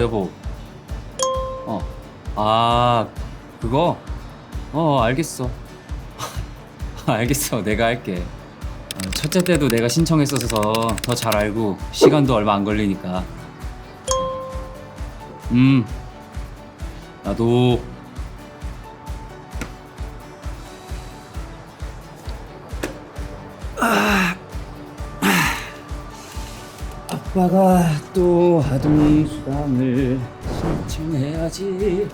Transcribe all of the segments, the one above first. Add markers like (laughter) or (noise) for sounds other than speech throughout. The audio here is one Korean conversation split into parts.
여보. 어. 아, 그거? 어, 알겠어. (laughs) 알겠어. 내가 할게. 어, 첫째 때도 내가 신청했어서 더 잘 알고 시간도 얼마 안 걸리니까. 음. 나도 아빠가 또 아동 수당을 신청해야지.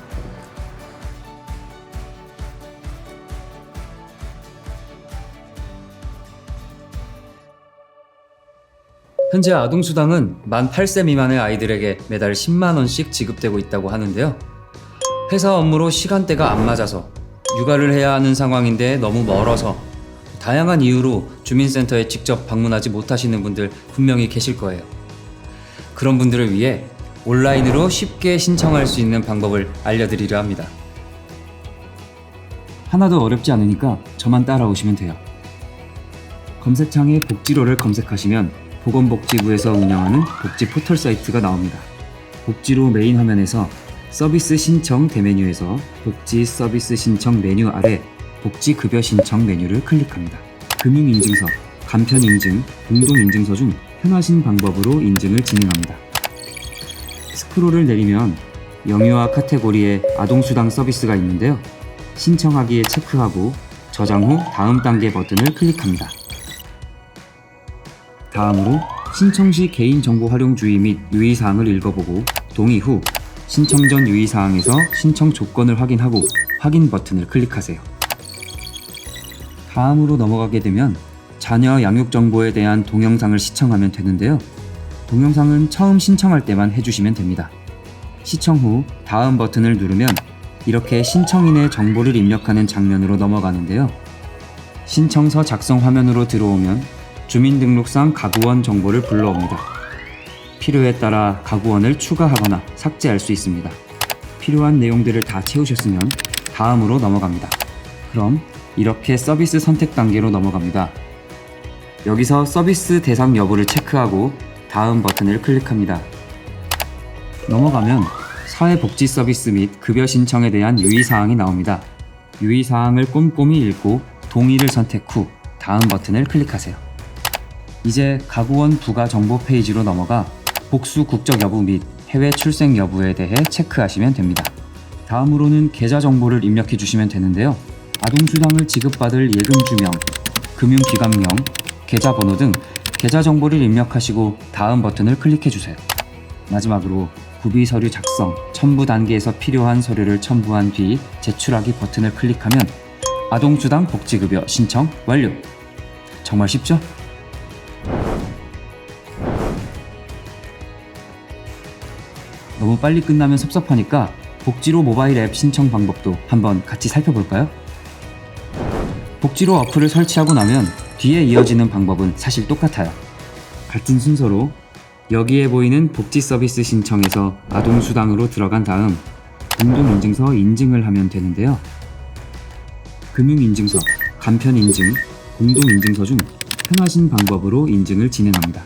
현재 아동 수당은 만 8세 미만의 아이들에게 매달 10만 원씩 지급되고 있다고 하는데요. 회사 업무로 시간대가 안 맞아서 육아를 해야 하는 상황인데 너무 멀어서 다양한 이유로 주민센터에 직접 방문하지 못하시는 분들 분명히 계실 거예요. 그런 분들을 위해 온라인으로 쉽게 신청할 수 있는 방법을 알려드리려 합니다. 하나도 어렵지 않으니까 저만 따라오시면 돼요. 검색창에 복지로를 검색하시면 보건복지부에서 운영하는 복지 포털 사이트가 나옵니다. 복지로 메인 화면에서 서비스 신청 대메뉴에서 복지 서비스 신청 메뉴 아래 복지 급여 신청 메뉴를 클릭합니다. 금융인증서, 간편인증, 공동인증서 중 편하신 방법으로 인증을 진행합니다. 스크롤을 내리면 영유아 카테고리에 아동수당 서비스가 있는데요. 신청하기에 체크하고 저장 후 다음 단계 버튼을 클릭합니다. 다음으로 신청 시 개인정보 활용 주의 및 유의사항을 읽어보고 동의 후 신청 전 유의사항에서 신청 조건을 확인하고 확인 버튼을 클릭하세요. 다음으로 넘어가게 되면 자녀 양육 정보에 대한 동영상을 시청하면 되는데요. 동영상은 처음 신청할 때만 해주시면 됩니다. 시청 후 다음 버튼을 누르면 이렇게 신청인의 정보를 입력하는 장면으로 넘어가는데요. 신청서 작성 화면으로 들어오면 주민등록상 가구원 정보를 불러옵니다. 필요에 따라 가구원을 추가하거나 삭제할 수 있습니다. 필요한 내용들을 다 채우셨으면 다음으로 넘어갑니다. 그럼 이렇게 서비스 선택 단계로 넘어갑니다. 여기서 서비스 대상 여부를 체크하고 다음 버튼을 클릭합니다. 넘어가면 사회복지 서비스 및 급여 신청에 대한 유의사항이 나옵니다. 유의사항을 꼼꼼히 읽고 동의를 선택 후 다음 버튼을 클릭하세요. 이제 가구원 부가 정보 페이지로 넘어가 복수 국적 여부 및 해외 출생 여부에 대해 체크하시면 됩니다. 다음으로는 계좌 정보를 입력해 주시면 되는데요. 아동수당을 지급받을 예금주명, 금융기관명, 계좌번호 등 계좌 정보를 입력하시고 다음 버튼을 클릭해 주세요. 마지막으로 구비 서류 작성, 첨부 단계에서 필요한 서류를 첨부한 뒤 제출하기 버튼을 클릭하면 아동수당 복지급여 신청 완료. 정말 쉽죠? 너무 빨리 끝나면 섭섭하니까 복지로 모바일 앱 신청 방법도 한번 같이 살펴볼까요? 복지로 어플을 설치하고 나면 뒤에 이어지는 방법은 사실 똑같아요. 같은 순서로 여기에 보이는 복지 서비스 신청에서 아동수당으로 들어간 다음 공동인증서 인증을 하면 되는데요. 금융인증서, 간편인증, 공동인증서 중 편하신 방법으로 인증을 진행합니다.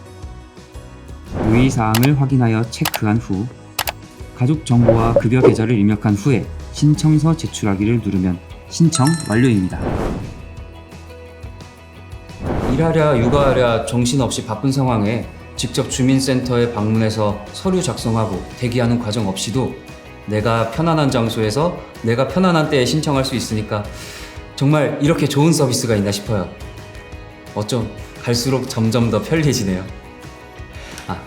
유의사항을 확인하여 체크한 후 가족 정보와 급여 계좌를 입력한 후에 신청서 제출하기를 누르면 신청 완료입니다. 일하랴 육아하랴 정신없이 바쁜 상황에 직접 주민센터에 방문해서 서류 작성하고 대기하는 과정 없이도 내가 편안한 장소에서 내가 편안한 때에 신청할 수 있으니까 정말 이렇게 좋은 서비스가 있나 싶어요. 어쩜 갈수록 점점 더 편리해지네요. 아,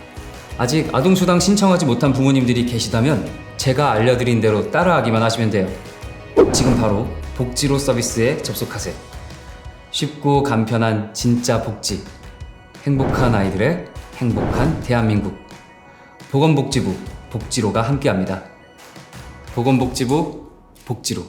아직 아동수당 신청하지 못한 부모님들이 계시다면 제가 알려드린 대로 따라하기만 하시면 돼요. 지금 바로 복지로 서비스에 접속하세요. 쉽고 간편한 진짜 복지. 행복한 아이들의 행복한 대한민국. 보건복지부 복지로가 함께합니다. 보건복지부 복지로.